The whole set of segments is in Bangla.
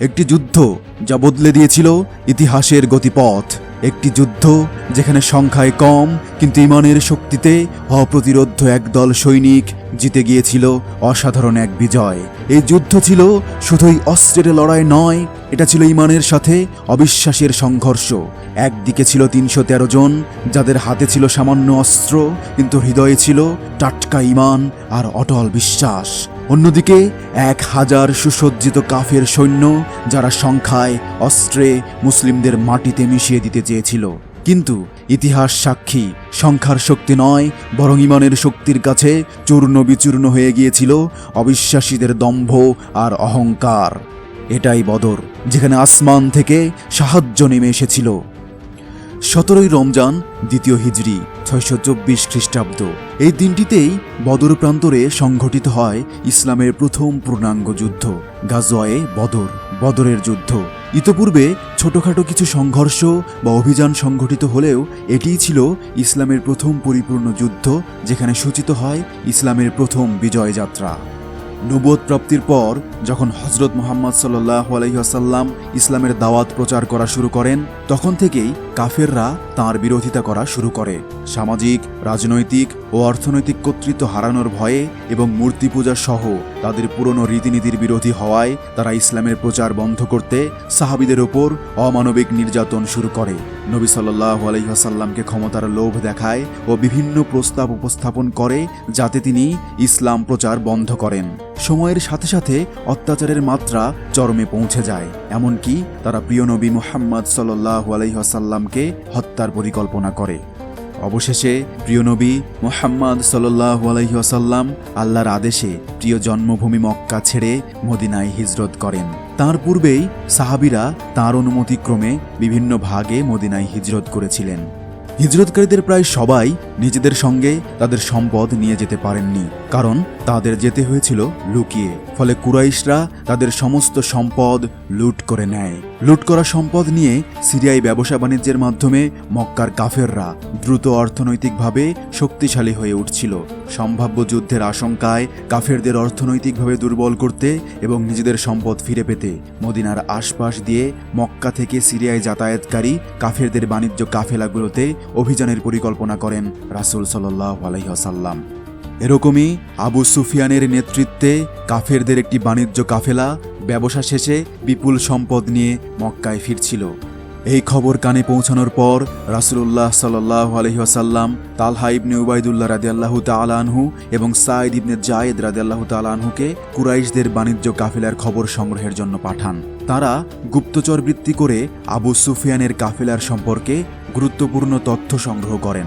একটি যুদ্ধ যা বদলে দিয়েছিল ইতিহাসের গতিপথ। একটি যুদ্ধ যেখানে সংখ্যায় কম কিন্তু ইমানের শক্তিতে অপ্রতিরোধ্য একদল সৈনিক জিতে গিয়েছিল অসাধারণ এক বিজয়। এই যুদ্ধ ছিল শুধুই অস্ত্রের লড়াই নয়, এটা ছিল ইমানের সাথে অবিশ্বাসের সংঘর্ষ। একদিকে ছিল তিনশো তেরো জন, যাদের হাতে ছিল সামান্য অস্ত্র, কিন্তু হৃদয়ে ছিল টাটকা ইমান আর অটল বিশ্বাস। অন্যদিকে, এক হাজার সুসজ্জিত কাফের সৈন্য, যারা সংখ্যায় অস্ত্রে মুসলিমদের মাটিতে মিশিয়ে দিতে চেয়েছিল। কিন্তু ইতিহাস সাক্ষী, সংখ্যার শক্তি নয়, বরং ইমানের শক্তির কাছে চূর্ণ বিচূর্ণ হয়ে গিয়েছিল অবিশ্বাসীদের দম্ভ আর অহংকার। এটাই বদর, যেখানে আসমান থেকে সাহায্য নেমে এসেছিল। সতেরোই রমজান, দ্বিতীয় হিজড়ি, ছয়শো চব্বিশ খ্রিস্টাব্দ। এই দিনটিতেই বদর প্রান্তরে সংঘটিত হয় ইসলামের প্রথম পূর্ণাঙ্গ যুদ্ধ, গাজওয়ায়ে বদর, বদরের যুদ্ধ। ইতপূর্বে ছোটখাটো কিছু সংঘর্ষ বা অভিযান সংঘটিত হলেও এটিই ছিল ইসলামের প্রথম পরিপূর্ণ যুদ্ধ, যেখানে সূচিত হয় ইসলামের প্রথম বিজয় যাত্রা নবুয়ত প্রাপ্তির পর, যখন হজরত মোহাম্মদ সাল্লাহ আলহিহাসাল্লাম ইসলামের দাওয়াত প্রচার করা শুরু করেন, তখন থেকেই কাফেররা তার বিরোধিতা করা শুরু করে। সামাজিক, রাজনৈতিক ও অর্থনৈতিক কর্তৃত্ব হারানোর ভয়ে এবং মূর্তি পূজা সহ তাদের পুরনো রীতিনীতির বিরোধী হওয়ায় তারা ইসলামের প্রচার বন্ধ করতে সাহাবিদের ওপর অমানবিক নির্যাতন শুরু করে। নবী সাল্লাহ আলহিহাসাল্লামকে ক্ষমতার লোভ দেখায় ও বিভিন্ন প্রস্তাব উপস্থাপন করে যাতে তিনি ইসলাম প্রচার বন্ধ করেন। সময়ের সাথে সাথে অত্যাচারের মাত্রা চরমে পৌঁছে যায়। এমনকি তারা প্রিয় নবী মুহাম্মদ সাল্লাহ আলহিহাসাল্লামকে হত্যার পরিকল্পনা করে। অবশেষে প্রিয় নবী মোহাম্মদ সাল্লাহ আলহিহাসাল্লাম আল্লাহর আদেশে প্রিয় জন্মভূমি মক্কা ছেড়ে মদিনায় হিজরত করেন। তার পূর্বেই সাহাবিরা তার অনুমতিক্রমে বিভিন্ন ভাগে মদিনায় হিজরত করেছিলেন। হিজরতকারীদের প্রায় সবাই নিজেদের সঙ্গে তাদের সম্পদ নিয়ে যেতে পারেননি, কারণ তাদের যেতে হয়েছিল লুকিয়ে। ফলে কুরাইশরা তাদের সমস্ত সম্পদ লুট করে নেয়। লুট করা সম্পদ নিয়ে সিরিয়ায় ব্যবসা বাণিজ্যের মাধ্যমে মক্কার কাফেররা দ্রুত অর্থনৈতিকভাবে শক্তিশালী হয়ে উঠছিল। সম্ভাব্য যুদ্ধের আশঙ্কায় কাফেরদের অর্থনৈতিকভাবে দুর্বল করতে এবং নিজেদের সম্পদ ফিরে পেতে মদিনার আশপাশ দিয়ে মক্কা থেকে সিরিয়ায় যাতায়াতকারী কাফেরদের বাণিজ্য কাফেলাগুলোতে অভিযানের পরিকল্পনা করেন রাসুল সাল্লাহ আলহিহাসাল্লাম এরকমই আবু সুফিয়ানের নেতৃত্বে কাফেরদের একটি বাণিজ্য কাফেলা ব্যবসা শেষে বিপুল সম্পদ নিয়ে মক্কায় ফিরছিল। এই খবর কানে পৌঁছানোর পর রাসুলুল্লাহ সাল্লাহ আলহিহাসাল্লাম তালহা ইবনে উবাইদুল্লাহ রাদিয়াল্লাহু তালানহু এবং সাঈদ ইবনে জায়েদ রাদিয়াল্লাহু তালানহুকে কুরাইশদের বাণিজ্য কাফেলার খবর সংগ্রহের জন্য পাঠান। তারা গুপ্তচর বৃত্তি করে আবু সুফিয়ানের কাফেলার সম্পর্কে গুরুত্বপূর্ণ তথ্য সংগ্রহ করেন।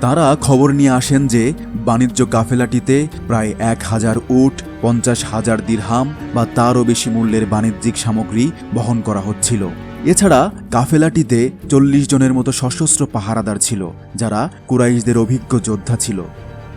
তারা খবর নিয়ে আসেন যে বাণিজ্য কাফেলাটিতে প্রায় এক হাজার উট, পঞ্চাশ হাজার দিরহাম বা তারও বেশি মূল্যের বাণিজ্যিক সামগ্রী বহন করা হচ্ছিল। এছাড়া কাফেলাটিতে চল্লিশ জনের মতো সশস্ত্র পাহারাদার ছিল, যারা কুরাইশদের অভিজ্ঞ যোদ্ধা ছিল।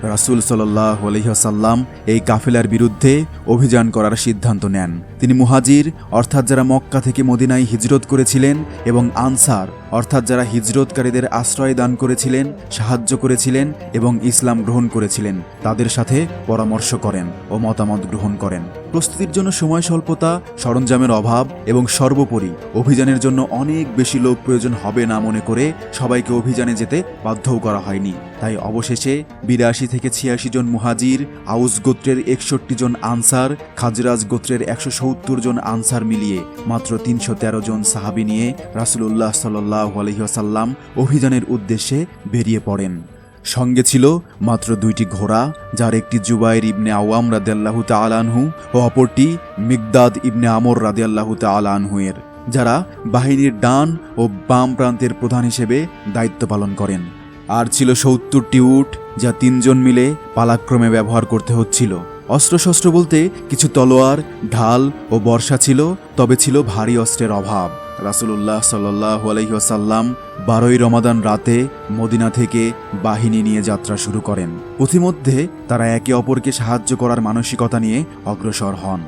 রাসুল সাল্লাহ আলহিহাসাল্লাম এই কাফেলার বিরুদ্ধে অভিযান করার সিদ্ধান্ত নেন। তিনি মুহাজির, অর্থাৎ যারা মক্কা থেকে মদিনায় হিজরত করেছিলেন এবং আনসার অর্থাৎ যারা হিজরতকারীদের আশ্রয় দান করেছিলেন, সাহায্য করেছিলেন এবং ইসলাম গ্রহণ করেছিলেন, তাদের সাথে পরামর্শ করেন ও মতামত গ্রহণ করেন। প্রস্তুতির জন্য সময় স্বল্পতা, সরঞ্জামের অভাব এবং সর্বোপরি অভিযানের জন্য অনেক বেশি লোক প্রয়োজন হবে না মনে করে সবাইকে অভিযানে যেতে বাধ্যও করা হয়নি। তাই অবশেষে বিরাশি থেকে ছিয়াশি জন মুহাজির, আউস গোত্রের একষট্টি জন আনসার, খাজরাজ গোত্রের একশো সত্তর জন আনসার মিলিয়ে মাত্র তিনশো তেরো জন সাহাবি নিয়ে রাসুলুল্লাহ সাল্লাহ আলহিহাসাল্লাম অভিযানের উদ্দেশ্যে বেরিয়ে পড়েন। সঙ্গে ছিল মাত্র দুইটি ঘোড়া, যার একটি জুবাইর ইবনে আওয়াম রাদিয়াল্লাহু তালানহু ও অপরটি মিগদাদ ইবনে আমর রাদিয়াল্লাহু তালানহু এর, যারা বাহিনীর ডান ও বাম প্রান্তের প্রধান হিসেবে দায়িত্ব পালন করেন। আর ছিল সত্তরটি উট, যা তিনজন মিলে পালাক্রমে ব্যবহার করতে হচ্ছিল। অস্ত্রশস্ত্র বলতে কিছু তলোয়ার, ঢাল ও বর্ষা ছিল, তবে ছিল ভারী অস্ত্রের অভাব। রাসুলুল্লাহ সাল্লাহ আলহিহাসাল্লাম বারোই রমাদান রাতে মদিনা থেকে বাহিনী নিয়ে যাত্রা শুরু করেন। পথিমধ্যে তারা একে অপরকে সাহায্য করার মানসিকতা নিয়ে অগ্রসর হন।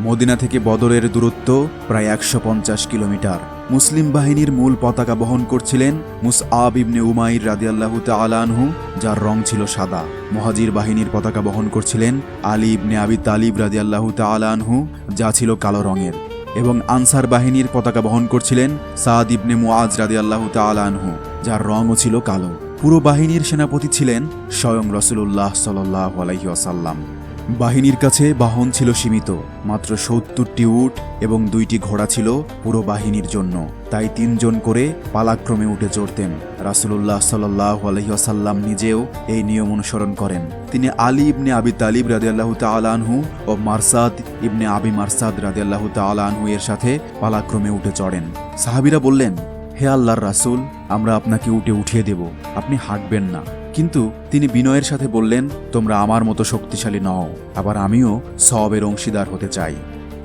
মদিনা থেকে বদরের দূরত্ব প্রায় একশো পঞ্চাশ কিলোমিটার। মুসলিম বাহিনীর মূল পতাকা বহন করছিলেন মুস আব ইবনে উমাইর রাদিয়াল্লাহু তালানহু যার রং ছিল সাদা। মহাজির বাহিনীর পতাকা বহন করছিলেন আলী ইবনে আবি তালিব রাদিয়াল্লাহু তালানহু যা ছিল কালো রঙের। এবং আনসার বাহিনীর পতাকা বহন করছিলেন সাদ ইবনে মুআজ রাদিয়াল্লাহু তাআলা আনহু, যার রঙও ছিল কালো। পুরো বাহিনীর সেনাপতি ছিলেন স্বয়ং রসুল্লাহ সাল্লাহ আলাইহি আসাল্লাম বাহিনীর কাছে বাহন ছিল সীমিত, মাত্র সত্তরটি উট এবং দুইটি ঘোড়া ছিল পুরো বাহিনীর জন্য। তাই তিনজন করে পালাক্রমে উঠে চড়তেন। রাসুলুল্লাহ সাল্লাহ আলহিহাসাল্লাম নিজেও এই নিয়ম অনুসরণ করেন। তিনি আলী ইবনে আবি তালিব রাদিয়াল্লাহু তালানহু ও মারসাদ ইবনে আবি মারসাদ রাদিয়াল্লাহু তালানহু এর সাথে পালাক্রমে উঠে চড়েন। সাহাবিরা বললেন, হে আল্লাহর রাসূল, আমরা আপনাকে উঠে উঠিয়ে দেব। আপনি হাঁটবেন না। কিন্তু তিনি বিনয়ের সাথে বললেন, তোমরা আমার মতো শক্তিশালী নও, আবার আমিও সবের অংশীদার হতে চাই।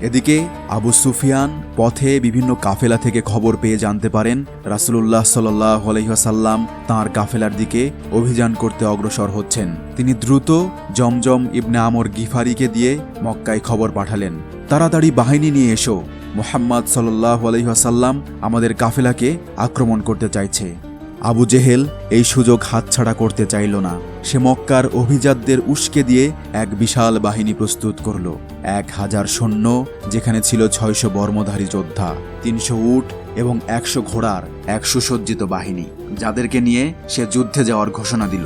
এদিকে আবু সুফিয়ান পথে বিভিন্ন কাফেলা থেকে খবর পেয়ে জানতে পারেন, রাসুলুল্লাহ সাল্লাহ আলহিহাসাল্লাম তাঁর কাফেলার দিকে অভিযান করতে অগ্রসর হচ্ছেন। তিনি দ্রুত জমজম ইবনে আমর গিফারিকে দিয়ে মক্কায় খবর পাঠালেন। তাড়াতাড়ি বাহিনী নিয়ে এসো। মোহাম্মদ সাল্লাহ আলহিহাসাল্লাম আমাদের কাফেলাকে আক্রমণ করতে চাইছে। আবু জেহেল এই সুযোগ হাতছাড়া করতে চাইল না। সে মক্কার অভিজাতদের উস্কে দিয়ে এক বিশাল বাহিনী প্রস্তুত করল। এক হাজার সৈন্য, যেখানে ছিল ছয়শো বর্মধারী যোদ্ধা, তিনশো উট এবং একশো ঘোড়ার এক সুসজ্জিত বাহিনী, যাদেরকে নিয়ে সে যুদ্ধে যাওয়ার ঘোষণা দিল।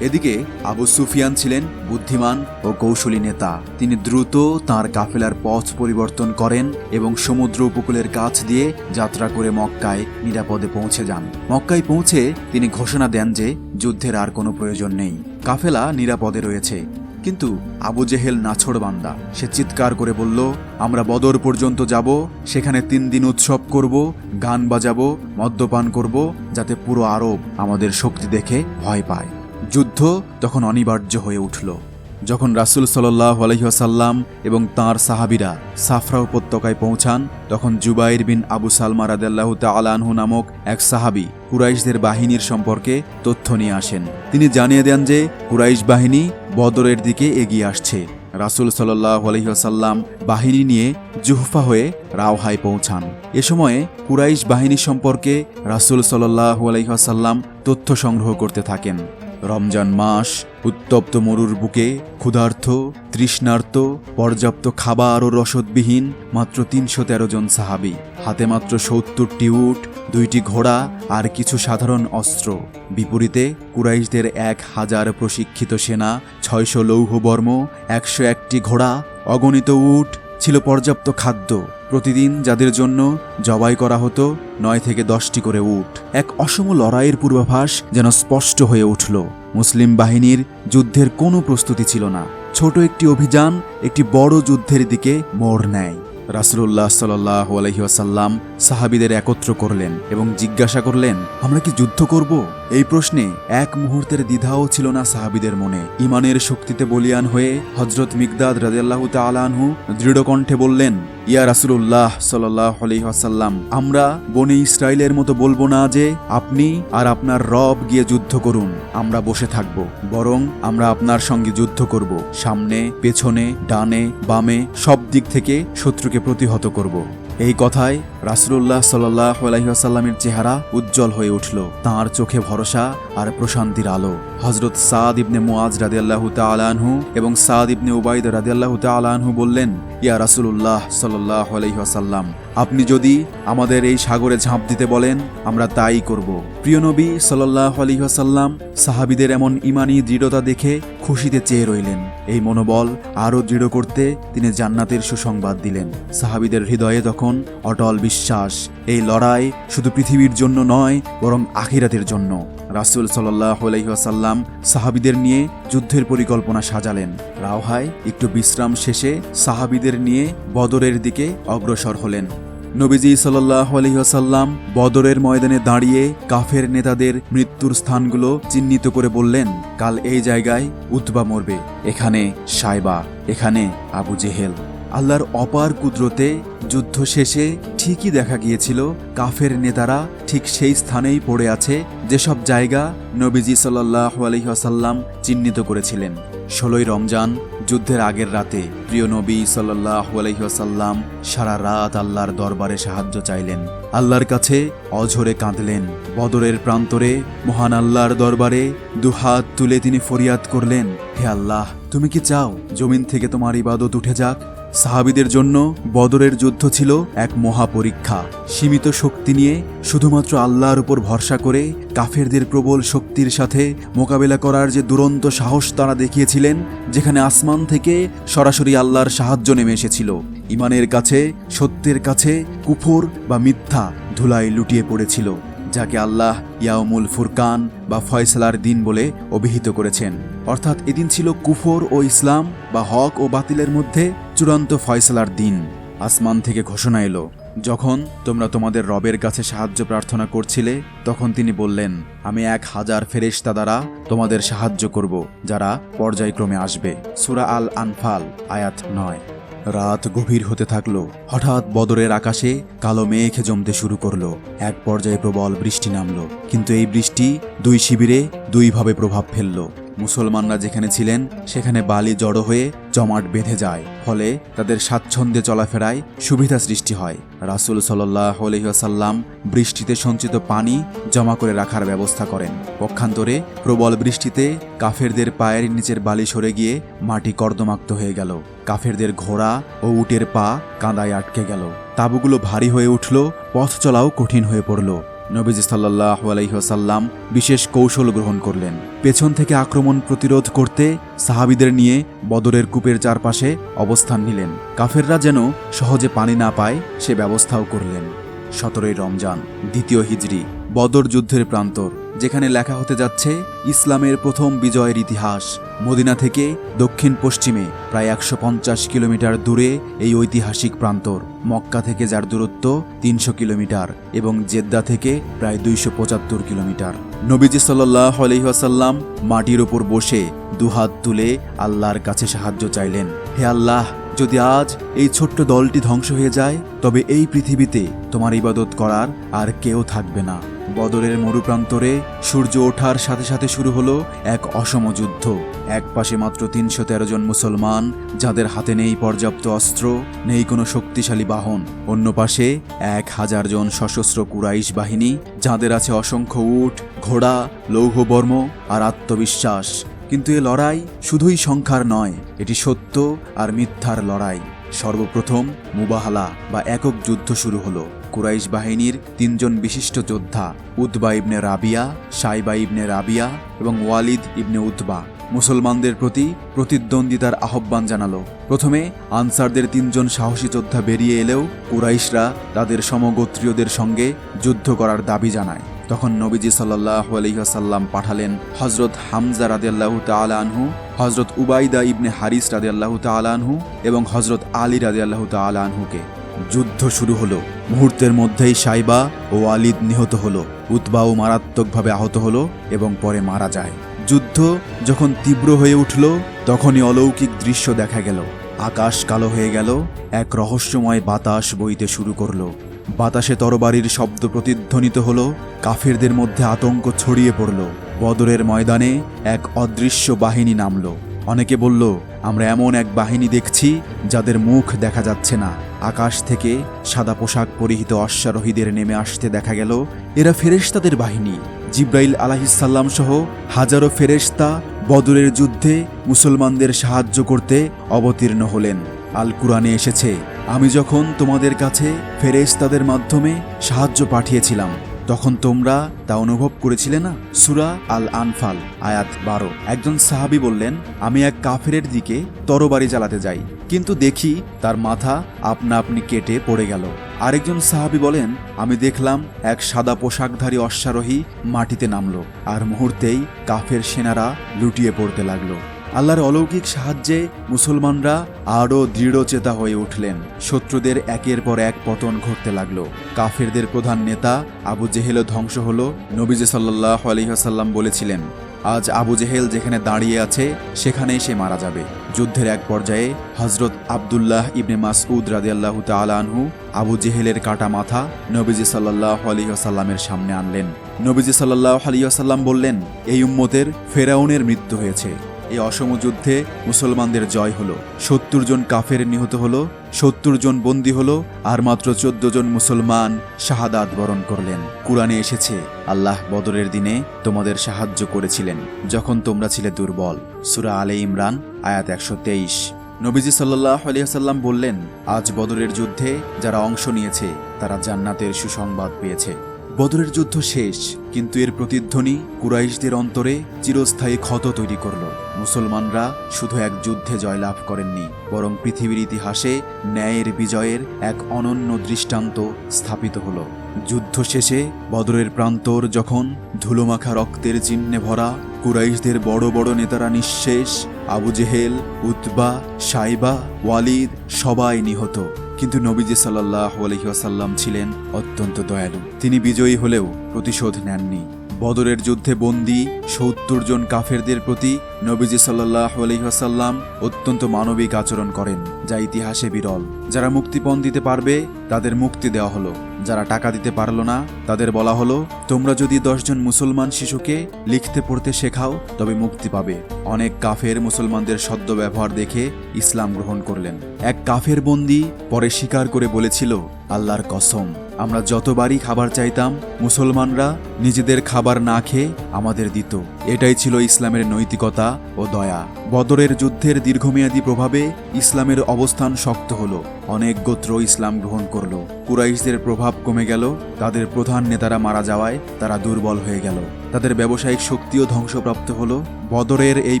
এদিকে আবু সুফিয়ান ছিলেন বুদ্ধিমান ও কৌশলী নেতা। তিনি দ্রুত তার কাফেলার পথ পরিবর্তন করেন এবং সমুদ্র উপকূলের কাছ দিয়ে যাত্রা করে মক্কায় নিরাপদে পৌঁছে যান। মক্কায় পৌঁছে তিনি ঘোষণা দেন যে যুদ্ধের আর কোনো প্রয়োজন নেই। কাফেলা নিরাপদে রয়েছে। কিন্তু আবু জেহেল নাছড় বান্দা। সে চিৎকার করে বলল, আমরা বদর পর্যন্ত যাব, সেখানে তিন দিন উৎসব করব, গান বাজাবো, মদ্যপান করব, যাতে পুরো আরব আমাদের শক্তি দেখে ভয় পায়। যুদ্ধ তখন অনিবার্য হয়ে উঠল। যখন রাসুল সাল্লাহ আলহিহাসাল্লাম এবং তাঁর সাহাবিরা সাফরা উপত্যকায় পৌঁছান, তখন জুবাইর বিন আবু সালমা রাদাল্লাহ তালানহু নামক এক সাহাবি কুরাইশদের বাহিনীর সম্পর্কে তথ্য নিয়ে আসেন। তিনি জানিয়ে দেন যে কুরাইশ বাহিনী বদরের দিকে এগিয়ে আসছে। রাসুল সাল্লাহ আলহিহাসাল্লাম বাহিনী নিয়ে জুহফা হয়ে রাওহায় পৌঁছান। এ সময়ে কুরাইশ বাহিনী সম্পর্কে রাসুল সাল্লাহ আলহিহাসাল্লাম তথ্য সংগ্রহ করতে থাকেন। রমজান মাস, উত্তপ্ত মরুর বুকে ক্ষুধার্থ তৃষ্ণার্ত, পর্যাপ্ত খাবার ও রসদবিহীন মাত্র তিনশো তেরো জন সাহাবি। হাতে মাত্র সত্তরটি উট, দুইটি ঘোড়া আর কিছু সাধারণ অস্ত্র। বিপরীতে কুরাইশদের এক হাজার প্রশিক্ষিত সেনা, ছয়শো লৌহবর্ম, একশো একটি ঘোড়া, অগণিত উট ছিল পর্যাপ্ত খাদ্য। প্রতিদিন যাদের জন্য জবাই করা হতো, নয় থেকে দশটি করে উট। এক অসম লড়াইয়ের পূর্বাভাস যেন স্পষ্ট হয়ে উঠল। মুসলিম বাহিনীর যুদ্ধের কোনো প্রস্তুতি ছিল না। ছোট একটি অভিযান একটি বড় যুদ্ধের দিকে মোড় নেয়। রাসুল্লাহ সাল্লাহ আলহিহাসাল্লাম সাহাবিদের একত্র করলেন এবং জিজ্ঞাসা করলেন, আমরা কি যুদ্ধ করব? এই প্রশ্নে এক মুহূর্তের দ্বিধাও ছিল না সাহাবিদের মনে। ইমানের শক্তিতে বলিয়ান হয়ে হজরত মিগদাদ রাজিয়াল্লাহ তালানহু দৃঢ়কণ্ঠে বললেন ইয়া রাসুল্লাহ সাল্লাহ আসাল্লাম আমরা বনে ইসরায়েলের মতো বলব না যে আপনি আর আপনার রব গিয়ে যুদ্ধ করুন, আমরা বসে থাকব, বরং আমরা আপনার সঙ্গে যুদ্ধ করব, সামনে, পেছনে, ডানে, বামে, সব দিক থেকে শত্রুকে প্রতিহত করব। এই কথায় রাসুল্লাহ সাল্লাহ আলহিহাসাল্লামের চেহারা উজ্জ্বল হয়ে উঠল। তাঁর চোখে ভরসা আর প্রশান্তির আলো। হজরত সাদ ইবনে মুআজ রাদিয়াল্লাহু তাআলাহু এবং সাদ ইবনে উবাইদ রাদিয়াল্লাহু তাআলাহু বললেন, ইয়া রাসুল্লাহ সাল্লাহ আলাইহি ওয়াসাল্লাম আপনি যদি আমাদের এই সাগরে ঝাঁপ দিতে বলেন, আমরা তাই করব। প্রিয় নবী সাল্লাল্লাহু আলাইহি ওয়াসাল্লাম সাহাবীদের এমন ইমানি দৃঢ়তা দেখে খুশিতে চেয়ে রইলেন। এই মনোবল আরও দৃঢ় করতে তিনি জান্নাতের সুসংবাদ দিলেন। সাহাবীদের হৃদয়ে তখন অটল বিশ্বাস। এই লড়াই শুধু পৃথিবীর জন্য নয়, বরং আখিরাতের জন্য। রাসুল সাল্লাহ আলহিহাসাল্লাম সাহাবিদের নিয়ে যুদ্ধের পরিকল্পনা সাজালেন। রাওহায় একটু বিশ্রাম শেষে সাহাবিদের নিয়ে বদরের দিকে অগ্রসর হলেন। নবীজি সাল্লাহ আলহিহাসাল্লাম বদরের ময়দানে দাঁড়িয়ে কাফের নেতাদের মৃত্যুর স্থানগুলো চিহ্নিত করে বললেন, কাল এই জায়গায় উতবা মরবে। এখানে সাইবা এখানে আবু জেহেল। আল্লাহর অপার কুদরতে যুদ্ধ শেষে ঠিকই দেখা গিয়েছিল, কাফের নেতারা ঠিক সেই স্থানেই পড়ে আছে যেসব জায়গা নবীজি সাল্লাহ আলহিহাসাল্লাম চিহ্নিত করেছিলেন। ষোলোই রমজান, যুদ্ধের আগের রাতে প্রিয় নবী সাল্লাহ আলহিহাসাল্লাম সারা রাত আল্লাহর দরবারে সাহায্য চাইলেন। আল্লাহর কাছে অঝরে কাঁদলেন। বদরের প্রান্তরে মহান আল্লাহর দরবারে দুহাত তুলে তিনি ফরিয়াদ করলেন, হে আল্লাহ, তুমি কি চাও জমিন থেকে তোমার ইবাদত উঠে যাক? সাহাবিদের জন্য বদরের যুদ্ধ ছিল এক মহাপরীক্ষা। সীমিত শক্তি নিয়ে শুধুমাত্র আল্লাহর উপর ভরসা করে কাফেরদের প্রবল শক্তির সাথে মোকাবেলা করার যে দুরন্ত সাহস তারা দেখিয়েছিলেন, যেখানে আসমান থেকে সরাসরি আল্লাহর সাহায্য নেমে এসেছিল। ইমানের কাছে, সত্যের কাছে কুফর বা মিথ্যা ধুলায় লুটিয়ে পড়েছিল, যাকে আল্লাহ ইয়াউমুল ফুরকান বা ফয়সলার দিন বলে অভিহিত করেছেন। অর্থাৎ এদিন ছিল কুফর ও ইসলাম বা হক ও বাতিলের মধ্যে চূড়ান্ত ফয়সলার দিন আসমান থেকে ঘোষণা এলো। যখন তোমরা তোমাদের রবের কাছে সাহায্য প্রার্থনা করছিলে, তখন তিনি বললেন, আমি এক হাজার ফেরেশতা দ্বারা তোমাদের সাহায্য করব, যারা পর্যায়ক্রমে আসবে। সুরা আল আনফাল আয়াত নয়। রাত গভীর হতে থাকল। হঠাৎ বদরের আকাশে কালো মেঘ জমতে শুরু করল। এক পর্যায়ে প্রবল বৃষ্টি নামলো। কিন্তু এই বৃষ্টি দুই শিবিরে দুইভাবে প্রভাব ফেলল। মুসলমানরা যেখানে ছিলেন, সেখানে বালি জড়ো হয়ে জমাট বেঁধে যায়। ফলে তাদের স্বাচ্ছন্দ্যে চলাফেরায় সুবিধা সৃষ্টি হয়। রাসুল সাল্লাহ আলহিহাসাল্লাম বৃষ্টিতে সঞ্চিত পানি জমা করে রাখার ব্যবস্থা করেন। পক্ষান্তরে প্রবল বৃষ্টিতে কাফেরদের পায়ের নিচের বালি সরে গিয়ে মাটি কর্দমাক্ত হয়ে গেল। কাফেরদের ঘোড়া ও উটের পা কাঁদায় আটকে গেল। তাবুগুলো ভারী হয়ে উঠল পথ চলাও কঠিন হয়ে পড়ল। নবীজি সাল্লাহ আলাইহসাল্লাম বিশেষ কৌশল গ্রহণ করলেন। পেছন থেকে আক্রমণ প্রতিরোধ করতে সাহাবিদের নিয়ে বদরের কূপের চারপাশে অবস্থান নিলেন। কাফেররা যেন সহজে পানি না পায়, সে ব্যবস্থাও করলেন। সতেরোই রমজান, দ্বিতীয় হিজড়ি বদর যুদ্ধের প্রান্তর। যেখানে লেখা হতে যাচ্ছে, ইসলামের প্রথম বিজয়ের ইতিহাস। মদিনা থেকে দক্ষিণ পশ্চিমে, প্রায় একশো পঞ্চাশ কিলোমিটার দূরে এই ঐতিহাসিক প্রান্তর। মক্কা থেকে যার দূরত্ব তিনশো কিলোমিটার এবং জেদ্দা থেকে প্রায় দুইশো পঁচাত্তর কিলোমিটার। নবীজি সাল্লাহ আলহিহাসাল্লাম মাটির ওপর বসে দুহাত তুলে আল্লাহর কাছে সাহায্য চাইলেন। হে আল্লাহ, যদি আজ এই ছোট্ট দলটি ধ্বংস হয়ে যায়, তবে এই পৃথিবীতে তোমার ইবাদত করার আর কেউ থাকবে না। বদরের মরুপ্রান্তরে সূর্য ওঠার সাথে সাথে শুরু হলো এক অসম যুদ্ধ। এক পাশে মাত্র তিনশো তেরো জন মুসলমান, যাদের হাতে নেই পর্যাপ্ত অস্ত্র, নেই কোনো শক্তিশালী বাহন। অন্য পাশে এক হাজার জন সশস্ত্র কুরাইশ বাহিনী, যাদের আছে অসংখ্য উট, ঘোড়া লৌহবর্ম আর আত্মবিশ্বাস। কিন্তু এ লড়াই শুধুই সংখ্যার নয়, এটি সত্য আর মিথ্যার লড়াই। সর্বপ্রথম মুবাহালা বা একক যুদ্ধ শুরু হলো। কুরাইশ বাহিনীর তিনজন বিশিষ্ট যোদ্ধা উদ্বা ইবনে রাবিয়া, সাইবা ইবনে রাবিয়া এবং ওয়ালিদ ইবনে উতবা মুসলমানদের প্রতি প্রতিদ্বন্দ্বিতার আহ্বান জানালো। প্রথমে আনসারদের তিনজন সাহসী যোদ্ধা বেরিয়ে এলেও কুরাইশরা তাদের সমগোত্রীয়দের সঙ্গে যুদ্ধ করার দাবি জানায়। তখন নবীজি সাল্লাহ আলহিহাসাল্লাম পাঠালেন হজরত হামজা রাদিয়াল্লাহু তাআলা আনহু হজরত উবাইদা ইবনে হারিস রাদিয়াল্লাহু তাআলা আনহু এবং হজরত আলী রাদিয়াল্লাহু তাআলা আনহুকে। যুদ্ধ শুরু হলো। মুহূর্তের মধ্যেই সাইবা ও আলিদ নিহত হলো। উতবাও মারাত্মকভাবে আহত হলো এবং পরে মারা যায়। যুদ্ধ যখন তীব্র হয়ে উঠল, তখনই অলৌকিক দৃশ্য দেখা গেল। আকাশ কালো হয়ে গেল, এক রহস্যময় বাতাস বইতে শুরু করল। বাতাসে তরবারির শব্দ প্রতিধ্বনিত হলো, কাফেরদের মধ্যে আতঙ্ক ছড়িয়ে পড়ল। বদরের ময়দানে এক অদৃশ্য বাহিনী নামল। অনেকে বলল আমরা এমন এক বাহিনী দেখছি যাদের মুখ দেখা যাচ্ছে না। আকাশ থেকে সাদা পোশাক পরিহিত অশ্বারোহীদের নেমে আসতে দেখা গেল। এরা ফেরেশতাদের বাহিনী। জিব্রাইল আলাহিসাল্লাম সহ হাজারো ফেরেশতা বদরের যুদ্ধে মুসলমানদের সাহায্য করতে অবতীর্ণ হলেন। আল কুরআনে এসেছে, আমি যখন তোমাদের কাছে ফেরেশতাদের মাধ্যমে সাহায্য পাঠিয়েছিলাম তখন তোমরা তা অনুভব করেছিলে না? সুরা আল আনফাল আয়াত বারো। একজন সাহাবি বললেন, আমি এক কাফেরের দিকে তরবারি জ্বালাতে যাই। কিন্তু দেখি তার মাথা আপনা আপনি কেটে পড়ে গেল। আরেকজন সাহাবি বলেন, আমি দেখলাম এক সাদা পোশাকধারী অশ্বারোহী মাটিতে নামলো। আর মুহূর্তেই কাফের সেনারা লুটিয়ে পড়তে লাগল। আল্লাহর অলৌকিক সাহায্যে মুসলমানরা আরও দৃঢ়চেতা হয়ে উঠলেন। শত্রুদের একের পর এক পতন ঘটতে লাগল। কাফেরদের প্রধান নেতা আবু জেহেলও ধ্বংস হল নবীজে সাল্লাহ আলহিহাসাল্লাম বলেছিলেন, আজ আবু জেহেল যেখানে দাঁড়িয়ে আছে, সেখানেই সে মারা যাবে। যুদ্ধের এক পর্যায়ে হজরত আবদুল্লাহ ইবনে মাসউদ রাদিয়াল্লাহ আনহু আবু জেহেলের কাটা মাথা নবীজি সাল্লাহ আলহিহাসাল্লামের সামনে আনলেন। নবীজি সাল্লাহ আলহিহাসাল্লাম বললেন, এই উম্মতের ফেরাউনের মৃত্যু হয়েছে। এই অসম যুদ্ধে মুসলমানদের জয় হলো। সত্তর জন কাফের নিহত হলো, সত্তর জন বন্দী হলো, আর মাত্র চোদ্দ জন মুসলমান শাহাদাত বরণ করলেন। কুরআনে এসেছে, আল্লাহ বদরের দিনে তোমাদের সাহায্য করেছিলেন, যখন তোমরা ছিলে দুর্বল। সুরা আলে ইমরান, আয়াত একশো তেইশ। নবীজি সাল্লাহ আলিয়াসাল্লাম বললেন, আজ বদরের যুদ্ধে যারা অংশ নিয়েছে, তারা জান্নাতের সুসংবাদ পেয়েছে। বদরের যুদ্ধ শেষ, কিন্তু এর প্রতিধ্বনি কুরাইশদের অন্তরে চিরস্থায়ী ক্ষত তৈরি করল। মুসলমানরা শুধু এক যুদ্ধে জয়লাভ করেননি, বরং পৃথিবীর ইতিহাসে ন্যায়ের বিজয়ের এক অনন্য দৃষ্টান্ত স্থাপিত হলো। যুদ্ধ শেষে বদরের প্রান্তর যখন ধুলোমাখা রক্তের চিহ্নে ভরা কুরাইশদের বড় বড় নেতারা নিঃশেষ, আবু জেহেল, উতবা, সাইবা, ওয়ালিদ সবাই নিহত। কিন্তু নবীজি সাল্লাহ আলহিহাসাল্লাম ছিলেন অত্যন্ত দয়ালু। তিনি বিজয়ী হলেও প্রতিশোধ নেননি। বদরের যুদ্ধে বন্দী সত্তর জন কাফেরদের প্রতি নবীজি সাল্লাহ আলহিহাসাল্লাম অত্যন্ত মানবিক আচরণ করেন, যা ইতিহাসে বিরল। যারা মুক্তিপণ দিতে পারবে, তাদের মুক্তি দেওয়া হলো। যারা টাকা দিতে পারল না, তাদের বলা হলো, তোমরা যদি দশজন মুসলমান শিশুকে লিখতে পড়তে শেখাও, তবে মুক্তি পাবে। অনেক কাফের মুসলমানদের সদ্য ব্যবহার দেখে ইসলাম গ্রহণ করলেন। এক কাফের বন্দি পরে স্বীকার করে বলেছিল, আল্লাহর কসম। আমরা যতবারই খাবার চাইতাম, মুসলমানরা নিজেদের খাবার না খেয়ে আমাদের দিত। এটাই ছিল ইসলামের নৈতিকতা ও দয়া। বদরের যুদ্ধের দীর্ঘমেয়াদী প্রভাবে ইসলামের অবস্থান শক্ত হল। অনেক গোত্র ইসলাম গ্রহণ করল। কুরাইশদের প্রভাব কমে গেল। তাদের প্রধান নেতারা মারা যাওয়ায় তারা দুর্বল হয়ে গেল। তাদের ব্যবসায়িক শক্তিও ধ্বংসপ্রাপ্ত হল। বদরের এই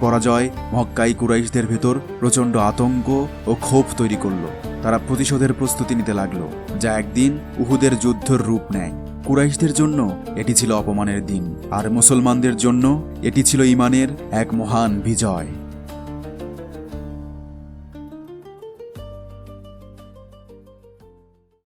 পরাজয় মক্কাই কুরাইশদের ভেতর প্রচণ্ড আতঙ্ক ও ক্ষোভ তৈরি করল। তারা প্রতিশোধের প্রস্তুতি নিতে লাগল, যা একদিন উহুদের যুদ্ধর রূপ নেয়। কুরাইশদের জন্য এটি ছিল অপমানের দিন, আর মুসলমানদের জন্য এটি ছিল ইমানের এক মহান বিজয়।